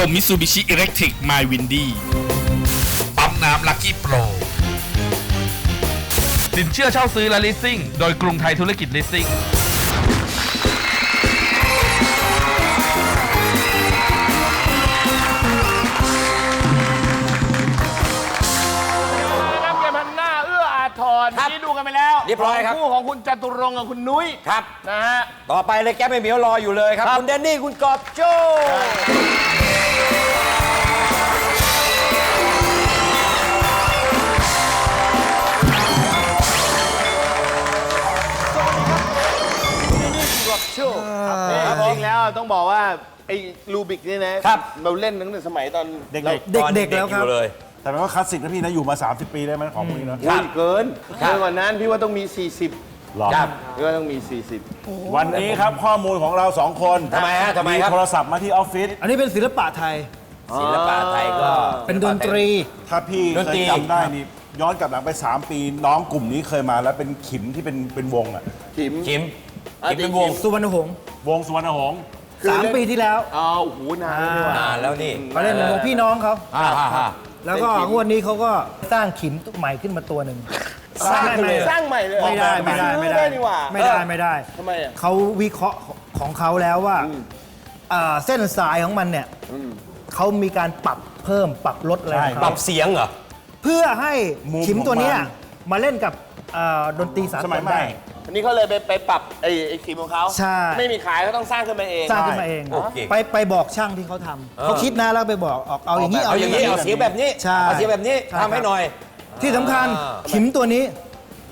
ลมมิซูบิชิอิเล็กทริกไมวินดี้ปั๊มน้ำลักกี้โปรสินเชื่อเช่าซื้อและ leasing โดยกรุงไทยธุรกิจ leasing ครับเกมพันหน้าเอื้ออาทรครับที่ดูกันไปแล้วเรียบร้อยครับ คู่ของคุณจตุรงค์กับคุณนุ้ยครับ นะฮะ ต่อไปเลยแก๊ปไม่เหมียวรออยู่เลยครับ คุณแดนนี่ คุณกอบโจ้ อ้ลูบิกนี่นะครับ เราเล่นตั้งแต่สมัยตอนเด็กตอนเด็กๆแล้วครับอยู่เลยๆแต่มันก็คลาสสิกนะพี่นะ อยู่มา 30 ปีได้ไหมของพวกนี้นะอุ้ยเกินครับ เกินกว่านั้นพี่ว่าต้องมี 40หรอครับ พี่ว่าต้องมีวันนี้ครับข้อมูลของเราสองคนทำไมฮะทำไมครับ โทรศัพท์มาที่ออฟฟิศอันนี้เป็นศิลปะไทย ศิลปะไทยก็ เป็นดนตรี ถ้าพี่ดนเคตรี ยจำได้นี่ย้อนกลับหลังไป 3 ปี น้องกลุ่มนี้เคยมาแล้วเป็นขิมที่เป็นเป็นวงอะ40ขิม ขิมอะขิมเป็นวง สุวรรณหงษ์วงสุวรรณหงษ์ สามปีที่แล้วอ๋อโอ้โหนานเลยว่ะอ่าแล้วนี่เขาเล่นเป็นวงพี่น้องเขาอ่าอ่าอ่าแล้วก็งวดนี้เขาก็สร้างขิมใหม่ขึ้นมาตัวหนึ่งสร้างไม่ไม่สร้างใหม่เลยไม่ได้ไม่ได้ไม่ได้ซื้อนี่หว่าไม่ได้ไม่ได้ทำไมอะ เขาวิเคราะห์ของเขาแล้วว่าอ่าเส้นสายของมันเนี่ยเขามีการปรับเพิ่มปรับลดอะไรของปรัเขาบเสียงเหรอ เพื่อให้มุมขิมตัวเนี้ยของมาเล่นกับอ่าดนตรีสากสมัลยใหม่ ได้ อันนี้เขาเลยไปไปปรับไอ้ไอ้ขิมของเขาใช่ ไม่มีขายเขาต้องสร้างขึ้นมาเอง สร้างขึ้นมาเอง โอเคไปไปบอกช่างที่เขาทำเขาคิดนะแล้วไปบอกออกเอาอย่างนี้เอาอย่างนี้เอาเสียงแบบนี้ใช่เอาเสียงแบบนี้ใช่ทำให้หน่อย ที่สำคัญอ่า ขิมตัวนี้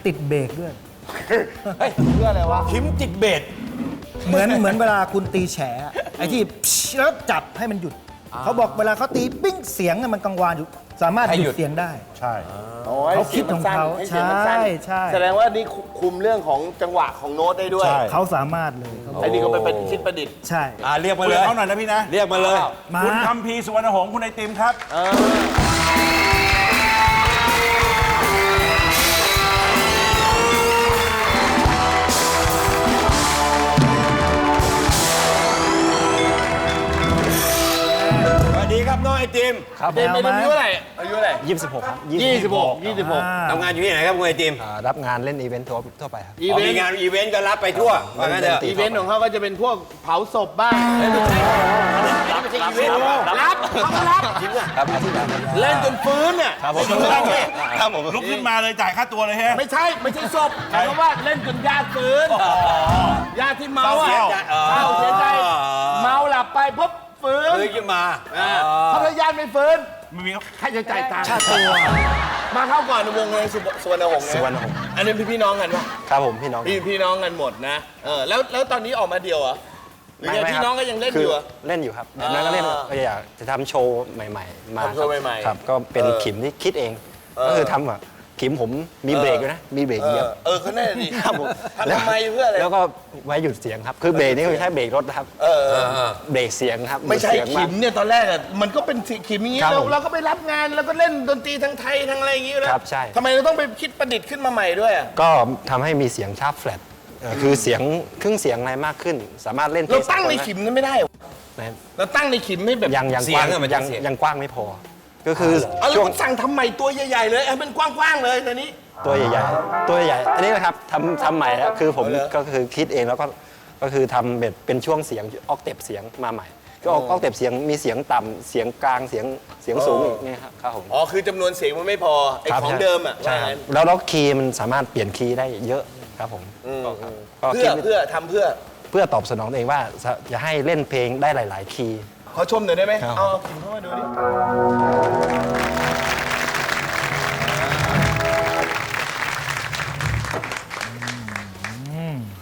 ติดเบรกด้วย เฮ้ยเพื่ออะไรวะขิมติดเบสเหมือนเหมือนเวลาคุณตีแฉอะไอ้ที่ แล้วจับให้มันหยุด เขาบอกเวลาเขาตีปิ้งเสียงเนี่ยมันกังวานอยู่ สามารถให้หหยุยุด ดเสียงได้ ใช่ อ๋อให้เขาคิดของเขาสียงมันสั้นให้เสียงมันสั้นใช่ใช่แสดงว่านี่คุมเรื่องของจังหวะของโน้ตได้ด้วยใช่ เขาสามารถเลยเขาบอกไอ้นี่ก็เป็นคิดประดิษฐ์ ใช่ อ่าเรียกมาคุยเลกับย เขาหน่อยนะพี่นะ เรียกมาเลย มา คุณคัมพีร์สุวรรณหงษ์คุณไอติมครับส ไอติมครับเด็กเป็นอายุเท่าไหร่อายุเท่าไหร่ยี่สิบหกครับยี่สิบหกยี่สิบหกอ่าทำงานอยู่ที่ไหนครับคุณไอติมอ่ารับงานเล่นอีเวนต์ทั่วทั่วไปครับอีอ๋อเวมีนต์งานอีเวนต์ก็รับไปทั่วว่างั้นเถอะอีเวนต์ของเขาก็จะเป็นพวกเผาศพบ้างเอ้ยไม่ใช่ไม่ใช่อีเวนต์รับเขาก็รับครับอาทิตย์ละเล่นจนฟื้นอะครับผมไม่ใช่ครับผมลุกขึ้นมาเลยจ่ายค่าตัวเลยฮะไม่ใช่ไม่ใช่ศพหมายความว่าเล่นจนญาติฟื้นญาติที่เมาอะเศร้าเสียใจอ๋อเศร้าเสียใจเมาหลับไปปุ๊บ ฟื้นเฮ้ยขึ้นมาอ่าถ้าพยานไม่ฟื้นไม่มีครับใครจะจ่ายตังค์ค่าตัวมาเข้าก่อนในวงเลยสุสุวรรณหงษ์นะสุวรรณหงษ์ อันนี้พี่พี่น้องกันปะครับผมพี่น้อง พี่พี่น้องกันหมดนะเออแล้วแล้วตอนนี้ออกมาเดียวเหรอหรือยังไม่พี่ครับน้องก็ยังเล่นคือยู่เหรอ เล่นอยู่ครับแบบนั้นก็เล่นอ่าก็อยากจะทำโชว์ใหม่ ๆ มาทำโชว์ใหม่ๆครับ ก็เป็นเออขิมที่คิดเอง เออ ก็คือทำอะ ขิมผมมีเบรกด้วยนะ มีเบรกเอเหยีอยบเออเขาแน่ดีครับผมทำไมเพื่ออะไร แล้วก็ไว้หยุดเสียงครับ คือเบรกนี่คือใช้เบรกรถนะครับ เออเออเบรกเสียงครับไม่ใช่เสียงขิมเนี่ยตอนแรกอะมันก็เป็นขิมอย่างงี้ครับเราผมเราก็ไปรับงานแล้วก็เล่นดนตรีทั้งไทยทั้งอะไรอย่างงี้อยู่แล้วครับใช่ ทำไมเราต้องไปคิดประดิษฐ์ขึ้นมาใหม่ด้วยอะก็ทำให้มีเสียงชาร์ปแฟลตเอ่อคือเสียงเครื่องเสียงอะไรมากขึ้น สามารถเล่นเราตั้งในขิมนั้นไม่ได้เหรอนะครับเราตั้งในขิมให้แบบ ยังยังเสีกยว้างอะมันจะยังเสียง ยังกว้างไม่พอ ก็คือเอาแล้วช่วงมันสั่งทำใหม่ตัวใหญ่ ๆ เลยเอาเป็นกว้างๆเลยตอนนี้ ตัวใหญ่ๆ ตัวใหญ่ๆอันนี้นะครับทำทำใหม่แล้วคือผมเอาเหรอ ก็คือคิดเองแล้วก็ก็คือทำแบบเป็นช่วงเสียงออกเต็ปเสียงมาใหม่ ก็ออกเต็ปเสียงมีเสียงต่ำเสียงกลางเสียงเสียงสูงอีกเนี่ยครับครับผม อ๋อ คือจำนวนเสียงมันไม่พอ ไอ้ครับของใช่เดิมอะใช่ว่าครับงั้นแล้วแล้วคีย์มันสามารถเปลี่ยนคีย์ได้เยอะครับผมก็ครับก็เพื่คิอดเพื่อทำเพื่อ เพื่อตอบสนองตัวเองว่าจะจะให้เล่นเพลงได้หลาย ๆ คีย์ ขอชมหน่อยได้ไหมครับ เอาขิมเข้ามาดูดิ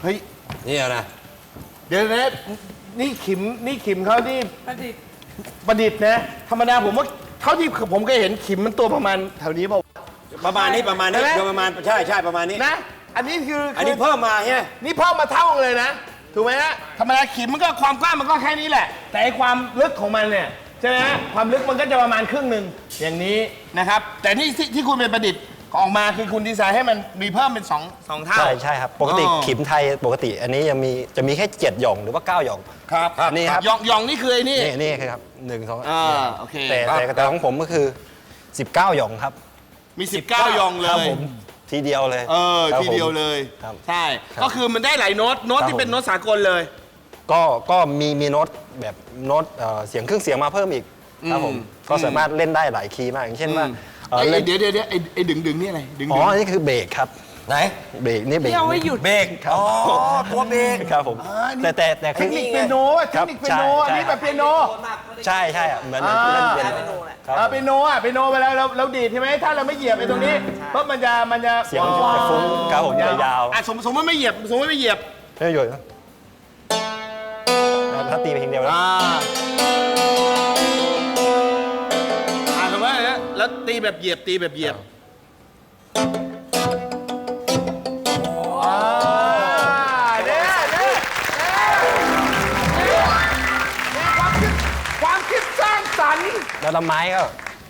เฮ้ย นี่เอานะเดี๋ยวนะนี่ขิมนี่ขิมเขานี่ประดิษฐ์ประดิษฐ์นะ ธรรมดาผมว่าเท่าที่ผมเคยเห็นขิมมันตัวประมาณแถวนี้เปล่า ประมาณนี้ประมาณนี้ใช่ไหม โดยประมาณใช่ใช่ประมาณนี้ นะ อันนี้คืออันนี้เพิ่มมาใช่ไหมนี่เพิ่มมาเท่าเลยนะ ถูกไหมฮะธรรมดาขิมมันก็ความกว้างมันก็แค่นี้แหละ แต่ไอ้ความลึกของมันเนี่ยใช่ไหมฮะความลึกมันก็จะประมาณครึ่งหนึ่งอย่างนี้นะครับ แต่นี่ที่ที่คุณเป็นประดิษฐ์ออกมาคือคุณดีไซน์ให้มันมีเพิ่มเป็นสองสองเท่า ใช่ใช่ครับ ปกติอ๋อ ขิมไทยปกติอันนี้ยังมีจะมีแค่เจ็ดหย่องหรือว่าเก้าหย่อง ครับนี่ครับ ยองยองนี่คือไอ้นี่ นี่นี่คือครับหนึ่งสองอ่าโอเคแต่ครับแต่แต่ของผมก็คือ 19 หย่องครับ มี 19 ยองเลครับยผม ทีเดียวเลยเออครับทีเดียวผม เลยครับใช่ครับก็คือมันได้หลายโน้ตโน้ตครับที่เป็นผม โน้ตสากลเลย ก็ก็มีมีโน้ตแบบโน้ตเอ่อเสียงเครื่องเสียงมาเพิ่มอีกครับผมอืมก็สามารถเล่นได้หลายคีย์มากอย่างเช่นว่าเอ่อไอ้เล่ไอ้นเดี๋ยวเดี๋ยวเดี๋ยวไอ้ไอ้ดึงดึงนี่อะไรดึงอ๋ดึองอันนี้คือเบรกครับ ไหน เบรกนี่เบรกที่เอาไว้หยุด เบรกครับ อ๋อตัวเบรก ครับผมแต่แต่แต่เทคือคนิคเปียโนอะเทครัคบนิคเปียโนใช่อันนี้ใช่แบบเปียโน ใช่ใช่อะเหมือนอ่าเล่นเป็นครับอ่าเปียโนอะเปียโนไปแล้วเราเราดีดใช่ไหมถ้าเราไม่เหยียบไอ้ตรงนี้เพราะมันจะมันจะเสียงมันจะฟุ้งครับผมยาวอะสมสมมติไม่เหยียบสมมติไม่เหยียบๆไม่ประโยชน์ถ้าตีเพลงเดียวแล้วอ่าอ่าสมมติว่าเนี่ยแล้วตีแบบเหยียบตีแบบเหยียบ แล้วลำไม้ก็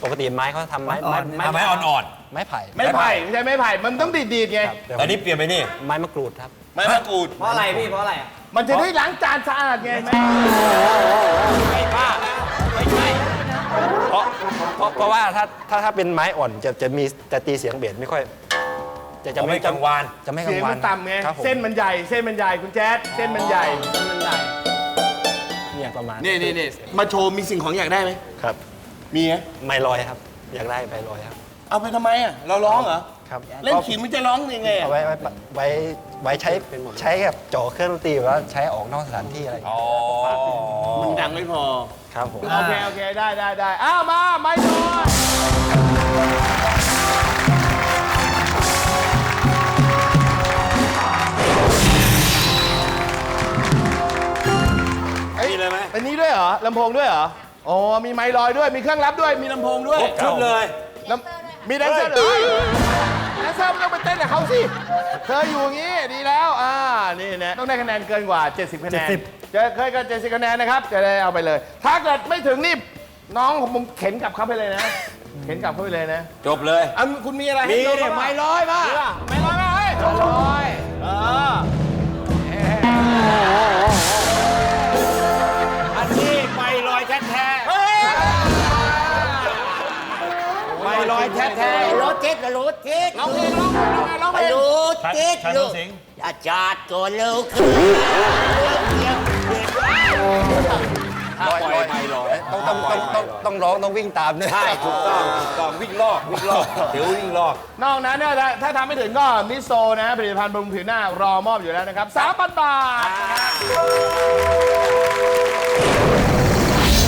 ปกติไม้เขาทำไม้ไม้ทำไมอ่อนไม้ไผ่ไม่ไผ่ไม่ใช่ไม่ไผ่ มันต้องดีดดีดๆไงครับแต่ๆอันนี้เปลี่ยนไปนี่ไม้มะกรูดครับ ไม่มะกรูดเพราะอะไรพี่เพราะอะไรอะมันจะได้ล้างจานสะอาดไงไหมเพราะเพราะเพราะว่าถ้าถ้าถ้าเป็นไม้อ่อนจะจะมีจะตีเสียงเบสไม่ค่อย จะจะจะไม่กังวานจะไม่กัเสีงยงวามันนต่ำไง ครับผมเส้นมันใหญ่ เส้นมันใหญ่คุณแจ๊ดเส้นมันใหญ่ เนี่ยประมาณนี่นี่นี่มาโชว์มีสิ่งของอยากได้ไหมครับ มีไหมไม้ลอยครับ อยากได้ไม้ลอยครับเอาไปทำไมอะ เราร้องเหรอ ครับเล่นก็ขิมมันจะร้องยังไงเอาอะไว้ไว้ไว้ไว้ใช้ใช้กับจ่อเครื่องดนตรีหรือว่าใช้ออกนอกสถานที่อะไรอย่างเงี้ยมันดังไม่พอ ครับผม โอเค โอเค ได้ได้ได้อ้าวมาไม่โดนมีเลยไหม เป็นนี้ด้วยเหรอลำโพงด้วยเหรอ อ๋อมีไมค์ลอยด้วยมีเครื่องรับด้วยมีลำโพงด้วยครบชุดเลย ลำมีแดนเซอร์ด้วยแดนเซอร์ไม่ต้องไปเต้นกับเขาสิเธออยู่อย่างนี้ดีแล้วอ่านี่นะต้องได้คะแนนเกินกว่า 70 คะแนน70เจะเคยก็70 คะแนนนะครับ จะได้เอาไปเลย ถ้าเกิดไม่ถึงนี่น้องผมเข็นกลับเขาไปเลยนะ เข็นกลับเขาไปเลยนะจบเลย อะคุณมีอะไรให้มีโดเนี่ยบ้างไม้ร้อยมา มีป่ะไม่ร้อยมาเฮ้ยร้อยเออ องเพลงร้องเพลงรถเจ็ดลูกอาจารย์ก็เร็วขึ้นๆลอยลอยไม้ลอยต้องต้องต้องต้องต้องร้องต้องวิ่งตามด้วยใช่ถูกต้องถูกต้องวิ่งลอกวิ่งลอกเดี๋ยววิ่งลอก นอกนั้นเนี่ยถ้าถ้าทำไม่ถึงก็มิสโซนะผลิตภัณฑ์บำรุงผิวหน้ารอมอบอยู่แล้วนะครับ3,000บาท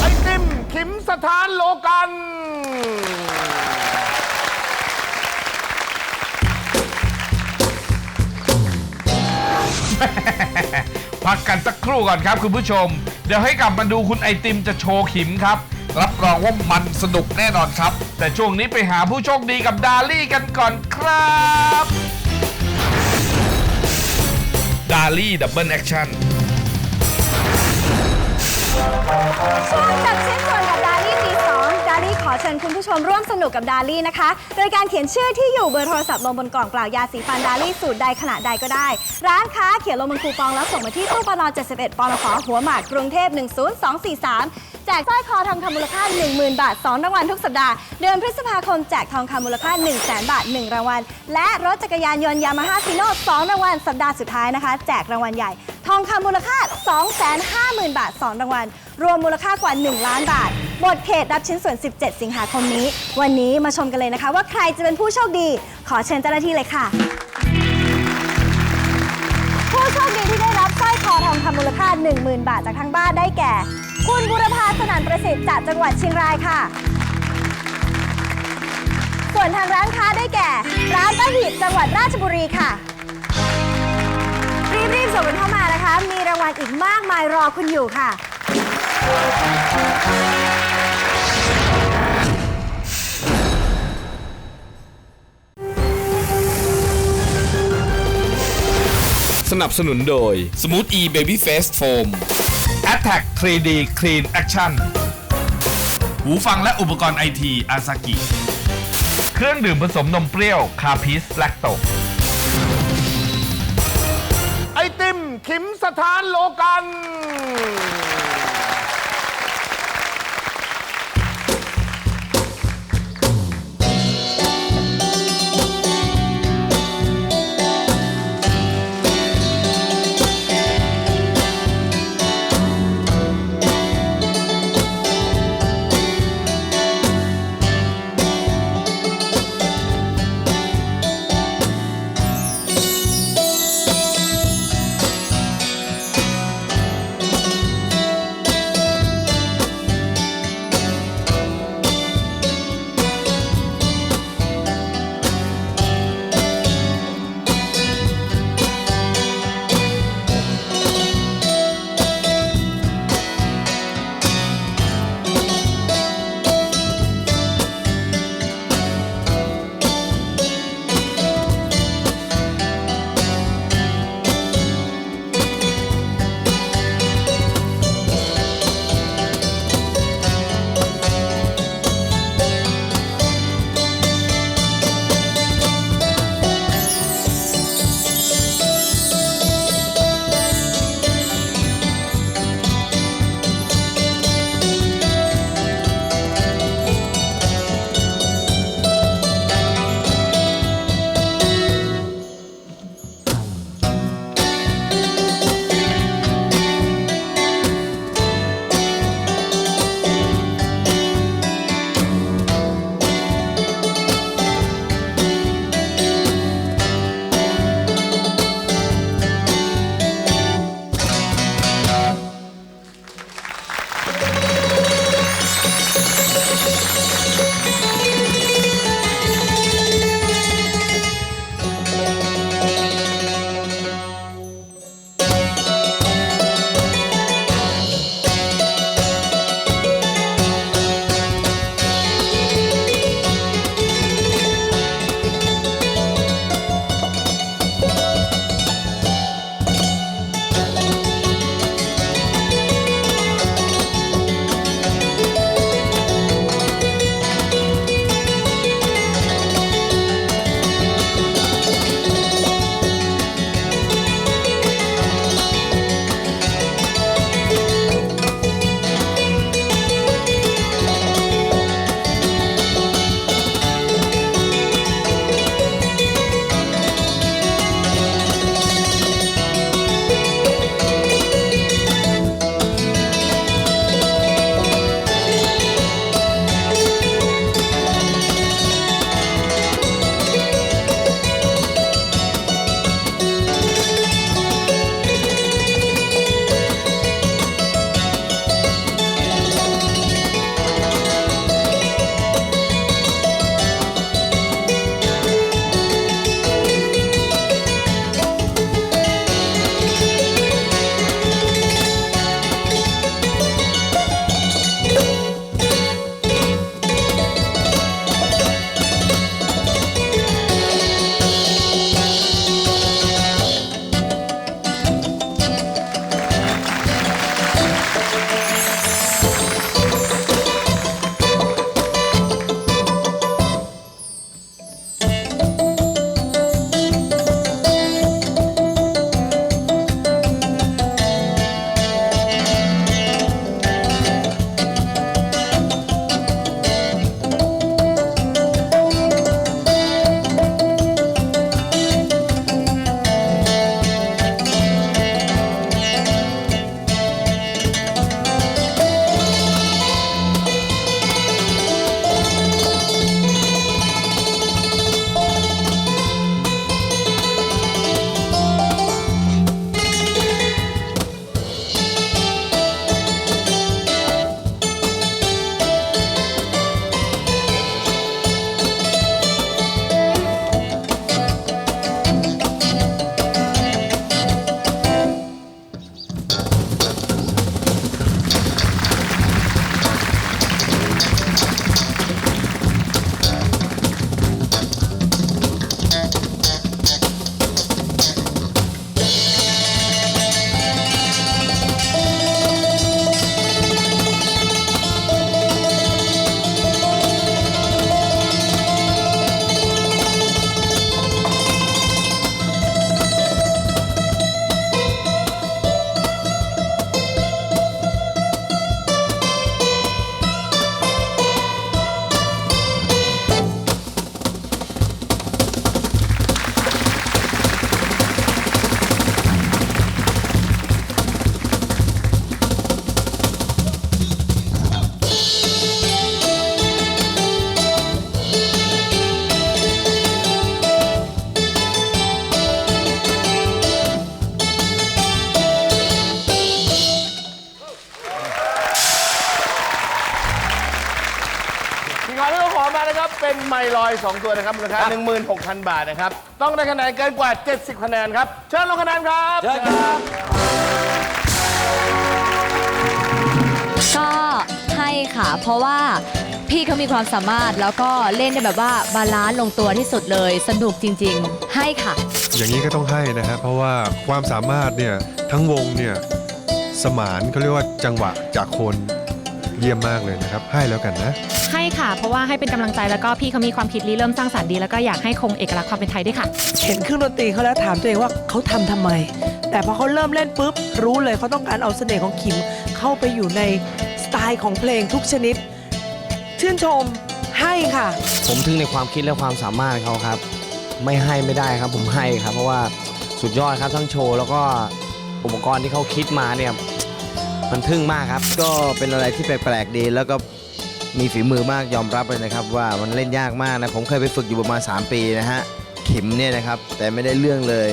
ไอติมขิมสถานโลกัน พักกันสักครู่ก่อนครับคุณผู้ชม เดี๋ยวให้กลับมาดูคุณไอติมจะโชว์ขิมครับ รับรองว่ามันสนุกแน่นอนครับ แต่ช่วงนี้ไปหาผู้โชคดีกับดาลี่กันก่อนครับดาลี่ดับเบิลแอคชั่น ช่วงจับชิ้นส่วน เชิญคุณผู้ชมร่วมสนุกกับดาลี่นะคะ โดยการเขียนชื่อที่อยู่เบอร์โทรศัพท์ลงบนกล่องเปล่ายาสีฟันดาลี่สูตรใดขนาดใดก็ได้ ร้านค้าเขียนลงบนคูปองแล้วส่งมาที่ตู้ปน71ปนขหัวหมากกรุงเทพ10243 แจกสร้อยคอทองคำมูลค่า 10,000 บาท 2 รางวัลทุกสัปดาห์ เดือนพฤษภาคมแจกทองคำมูลค่า 1 0 0 0 0แบาท 1 รางวัล และรถจักรยานยนต์ยามาฮ่าฟีโน่2รางวัลสัปดาห์สุดท้ายนะคะ แจกรางวัลใหญ่ ทองคำมูลค่า 250,000 บาท 2 รางวัล รวมมูลค่ากว่า 1 ล้านบาท หมดเขตรับชิ้นส่วน 17 สิงหาคมนี้ วันนี้มาชมกันเลยนะคะ ว่าใครจะเป็นผู้โชคดี ขอเชิญเจ้าหน้าที่เลยค่ะ ผู้โชคดีที่ได้รับสร้อยคอทองคำมูลค่า 10,000 บาทจากทางบ้านได้แก่ คุณบุรพาสนันประสิทธิ์จากจังหวัดเชียงรายค่ะ ส่วนทางร้านค้าได้แก่ ร้านป้าหิบจังหวัดราชบุรีค่ะรีบๆส่งกันเข้ามานะคะ มีรางวัลอีกมากมายรอคุณอยู่ค่ะ สนับสนุนโดย Smooth E Baby Face Foam Attack 3D Clean Action หูฟังและอุปกรณ์ไอทีอาซากิ เครื่องดื่มผสมนมเปรี้ยว คาพิสแลคโตไอติม ขิมสถานโลกันานะครับเป็นไมลอย 2 ตัวนะครับมูลค่า16,000 บาทนะครับ ต้องได้คะแนนเกินกว่า 70 คะแนนครับ เชิญลงคะแนนครับเชิญครับก็ให้ค่ะ เพราะว่าพี่เขามีความสามารถแล้วก็เล่นได้แบบว่าบาลานซ์ลงตัวที่สุดเลย สนุกจริง ๆ ให้ค่ะ อย่างนี้ก็ต้องให้นะฮะเพราะว่าความสามารถเนี่ยทั้งวงเนี่ยสมานเขาเรียกว่าจังหวะจากคน เยี่ยมมากเลยนะครับ ให้แล้วกันนะ ให้ค่ะ เพราะว่าให้เป็นกำลังใจแล้วก็พี่เขามีความคิดริเริ่มสร้างสรรค์ดี แล้วก็อยากให้คงเอกลักษณ์ความเป็นไทยด้วยค่ะ เห็นเครื่องดนตรีเขาแล้วถามตัวเองว่าเขาทำทำไม แต่พอเขาเริ่มเล่นปุ๊บ รู้เลยเขาต้องการเอาเสน่ห์ของขิม เข้าไปอยู่ในสไตล์ของเพลงทุกชนิด ชื่นชมให้ค่ะ ผมทึ่งในความคิดและความสามารถเขาครับ ไม่ให้ไม่ได้ครับผมให้ครับ เพราะว่าสุดยอดครับทั้งโชว์แล้วก็อุปกรณ์ที่เขาคิดมาเนี่ย มันทึ่งมากครับ ก็เป็นอะไรที่แปลกๆดี แล้วก็มีฝีมือมากยอมรับเลยนะครับ ว่ามันเล่นยากมากนะ ผมเคยไปฝึกอยู่ประมาณ 3 ปีนะฮะขิมเนี่ยนะครับ แต่ไม่ได้เรื่องเลย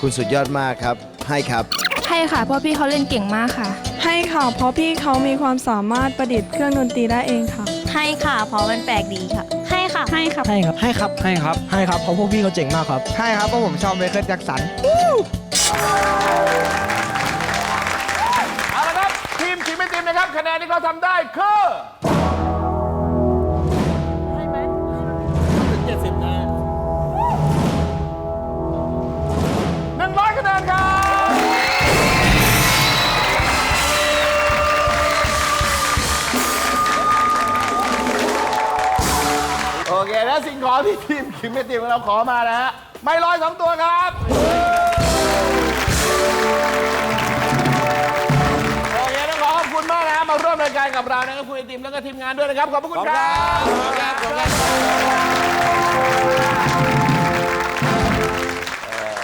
คุณสุดยอดมากครับ ให้ครับ ให้ค่ะเพราะพี่เขาเล่นเก่งมากค่ะ ให้ค่ะ เพราะพี่เขามีความสามารถประดิษฐ์เครื่องดนตรีได้เองค่ะ ให้ค่ะ เพราะมันแปลกดีค่ะ ให้ค่ะ ให้ค่ะ ให้ครับ ให้ครับ ให้ครับ ให้ครับ เพราะพวกพี่เขาเจ๋งมากครับ ให้ครับ เพราะผมชอบเมเคิลแจ็คสัน นะครับคะแนนที่เขาทำได้คือหนึ่งร้อยคะแนนครับ โอเค แล้วสิ่งของที่ทีมขิมไม่ทีมของเราขอมานะฮะ ไม่ลอยสองตัวครับ มากนะฮะมาร่วมรายการกับเรานะครับคุณไอติมแล้วก็ทีมงานด้วยนะครับ ขอบพระคุณครับขอบคุณครับขอบคุณครับ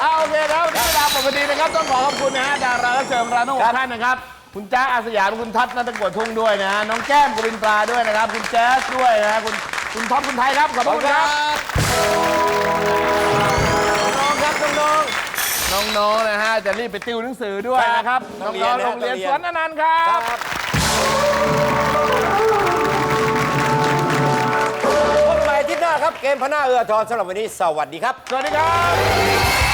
เอาโอเคครับวันนี้เวลาหมดพอดีนะครับ ต้องขอขอบคุณนะฮะดารารับเชิญของเราทั้งหกท่านนะครับ คุณจ้าอาสยามคุณทัศน์นัตะกวดทุ่งด้วยนะฮะน้องแก้มกวินตราด้วยนะครับ คุณแจ๊สด้วยนะฮะคุณคุณท็อปคุณไทยครับขอบพระคุณครับ น้องๆครับน้องๆน้องๆนะฮะจะรีบไปติวหนังสือด้วยนะครับต้น้อองงเรียนนะๆโรงเรียนต้องเรียนสวนอนันต์ครับ พบกันใหม่อาที่หน้าครับ เกมพน้าเอือทอนสำหรับวันนี้ สวัสดีครับ สวัสดีครับ